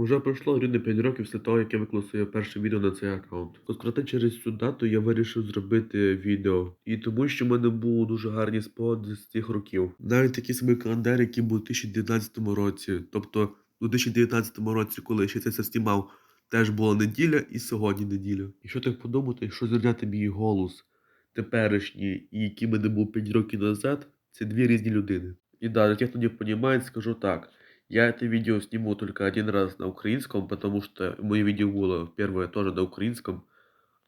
Уже пройшло рівно 5 років після того, як я виклав своє перше відео на цей аккаунт. Конкретно через цю дату я вирішив зробити відео. І тому, що в мене були дуже гарні спогади з тих років. Навіть такий самий календар, який був у 2019 році. Тобто, у 2019 році, коли я ще це все знімав, теж була неділя і сьогодні неділя. І що так подумати, якщо зрівняти мій голос теперішній і який мене був 5 років назад, це дві різні людини. І да, для тех, кто не понимает, скажу так. Я это видео сниму только один раз на украинском, потому что мое видео было первое тоже на украинском,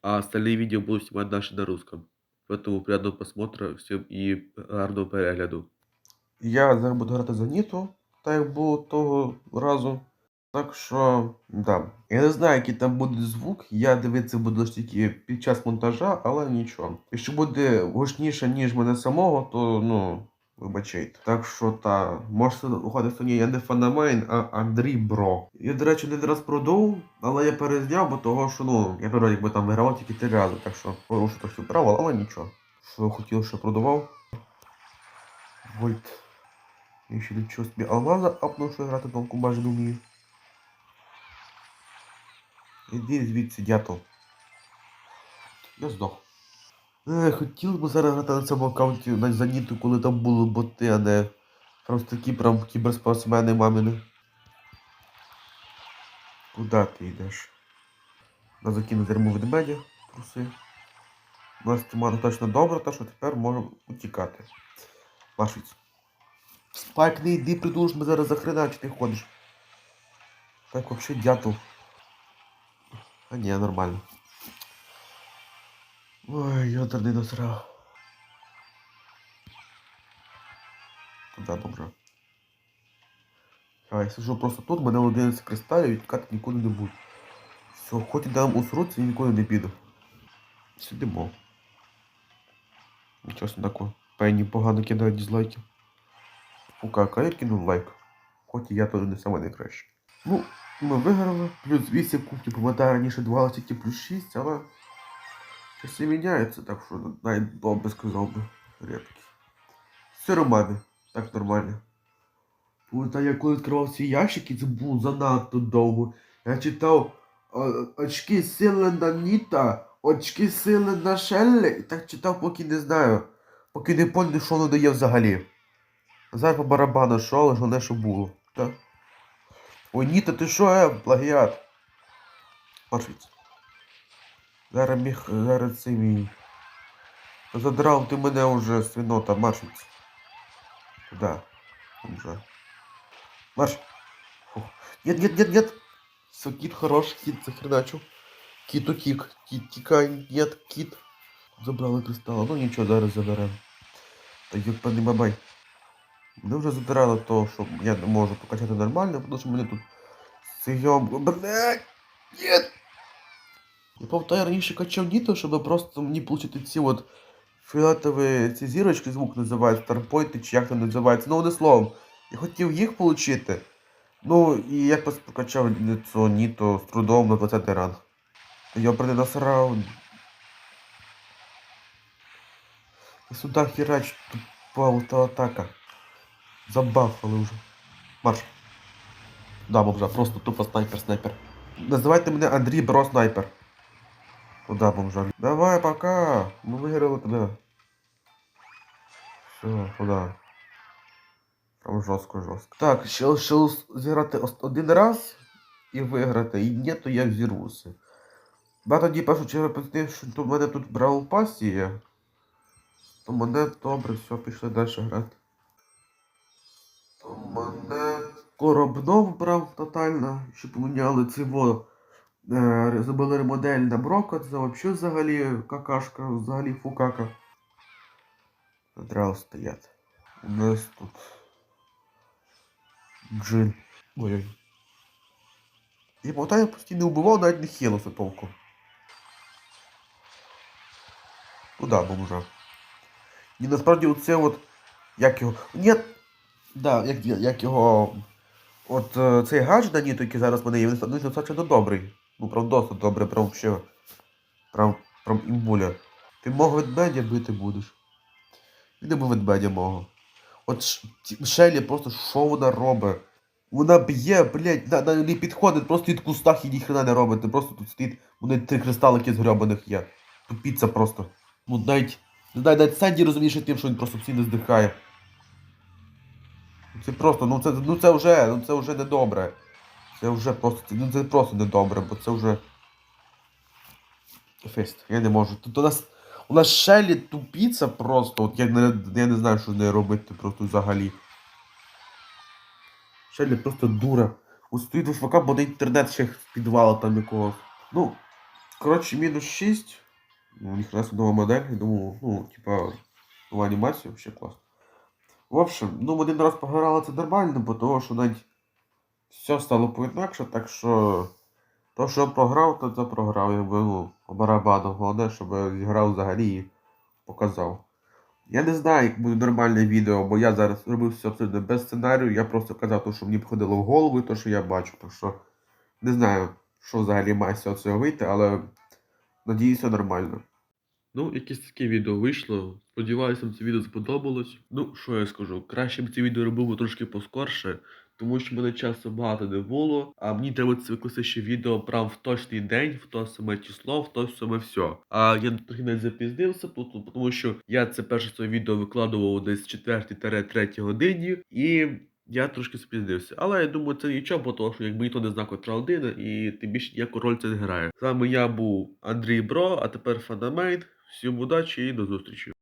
а остальные видео буду снимать дальше на русском. Поэтому приятного просмотра всем и гарного перегляду. Я зараз буду грати за Ніту, так як було того разу. Так що, да. Я не знаю, який там буде звук. Я дивитися буду лише тільки під час монтажа, але нічого. Якщо буде гучніше, ніж мене самого, то ну. Вибачайте. Так що та, можете уходити сьогодні, я не феномен, а Андрій Бро. Я, до речі, один раз продав, але я перезняв, бо того, що ну, я перед якби там вигравав тільки три рази, так що порушив трохи правил, але нічого. Що хотів, що продавав. Вольт. Я ще до чого собі алмаза апнув, що грати там кубаж не вмію. Іди звідси, дятел. Я здох. Е, хотів би зараз грати на цьому аккаунті на заніту, коли там були боти, а не просто такі прям кіберспортсмени мамини. Куда ти йдеш? На закину зерму ведмедя, труси. У нас тумана точно добре, та що тепер можемо утікати. Машиць. Спайк, не йди, придуриш, ми зараз захреначити ти ходиш. Так вообще дятел. А ні, нормально. Ой, ядерний насрав. Куда добре? А, я сижу просто тут, мене 11 кристалів і тікати нікуди не буду. Все, хоч і дам усруці, і нікуди не піду. Сидимо. Нічого собі такого. Пенні погано кидає дізлайки. Фукака, я кинув лайк. Хоч і я то не саме найкраще. Ну, ми виграли. Плюс 8 кубків, пам'ятаю, раніше давало тільки плюс 6, але... Часи міняються, так що навіть добре сказав би. Репки. Все нормально. Так нормально. Пам'ятаю, я коли відкривав ці ящики, це було занадто довго. Я читав очки сили на Ніта, очки сили на Шеллі. І так читав, поки не знаю. Поки не поняв, що воно дає взагалі. Зараз по барабану що, але головне, що було. Так? Ой, Ніта, ти що, е, плагіат? Маршвіць. Зараз міг, зараз цей мій. Задрав ти мене уже свинота, маршить. Куда? Уже. Марш. Фух. Нет, нет, нет, нет. Все, кит хорош, кит захреначил. Кит утік. Кит тікай, нет, кит. Забрали кристали. Ну нічого, зараз заберемо. Та йопаний бабай. Мене вже задирало то, що я не можу покачати нормально, тому що мене тут сийом. Блядь! Нет! Я пам'ятаю, раніше качав діто, щоб просто мені отримати ці от фіолетові ці зірочки, звук називають, старпойти чи як це називається. Ну, одним словом, я хотів їх отримати. Ну, і я просто прокачав цього ніто з трудом на 20 ранг. Я не насрав. І сюди хірач тупа автоатака. Забафали вже. Марш. Да, бомжа, просто тупо снайпер-снайпер. Називайте мене Андрій Бро Снайпер. Куда бомжа? Давай, пока. Мы выиграли туда. Все, куда? Там жорстко, жорстко. Так, ще зіграти один раз і виграти. І ні, то я взірвуся. Ба тоді першу чергу пити, що то мене тут брав пасі. То мене добре, все, пішли далі грати. То мене коробнов брав тотально, щоб поміняли цього. Е, Забили ремодель на Брока, це вообще взагалі какашка, взагалі фукака. Треба стояти. У нас тут джин. Ой-ой. Пам'ятаю, я постійно вбивав, навіть не хілився толком. Куда бомжа? І насправді оце от. Як його. Ні! Да, як, як його. От е, цей гаджет на ніту, який зараз мене є, він він достатньо добрий. Ну, прям досить добре, прям вообще. Прям, прям імбуля. Ти мого ведмедя бити будеш. І не ведмедя мого. От Шелі просто що вона робить? Вона б'є, блядь, на, на, не підходить, просто від кустах і ніхрена не робить. Просто тут стоїть, вони три кристалики згрьобаних є. Тупіться просто. Ну навіть, не знаю, навіть Сенді розумієш тим, що він просто постійно здихає. Це просто, ну це, ну це вже, ну це вже недобре. Це вже просто, ну це просто недобре, бо це вже. Фест, я не можу. Тут у нас. У нас Шелі тупіться просто, от я не, я не знаю, що з нею робити просто взагалі. Шелі просто дура. Ось стоїть бо на інтернет ще з підвала там якогось. Ну, коротше, мінус 6. Ну, у них раз нова модель, я думаю, ну, типа, нова анімація, вообще класно. В общем, ну, один раз пограли це нормально, бо того, що навіть все стало поінакше, так що. То, що програв, то це програв, якби, ну, барабану. Головне, щоб зіграв взагалі і показав. Я не знаю, як буде нормальне відео, бо я зараз робив все абсолютно без сценарію. Я просто казав те, що мені приходило в голову, і те, що я бачу. Так що не знаю, що взагалі має з цього вийти, але надіюся нормально. Ну, якесь таке відео вийшло. Сподіваюся, вам це відео сподобалось. Ну, що я скажу, краще б це відео робив трошки поскорше, тому що мене часу багато не було, а мені треба це викласти ще відео прям в точний день, в то саме число, в то саме все. А я трохи не запізнився, тому що я це перше своє відео викладував десь 4-3 годині, і я трошки спізнився. Але я думаю, це нічого, бо того, що якби ніхто не знав, котра година, і тим більше ніяку роль це не грає. З вами я був Андрій Бро, а тепер Фанамейт. Всім удачі і до зустрічі.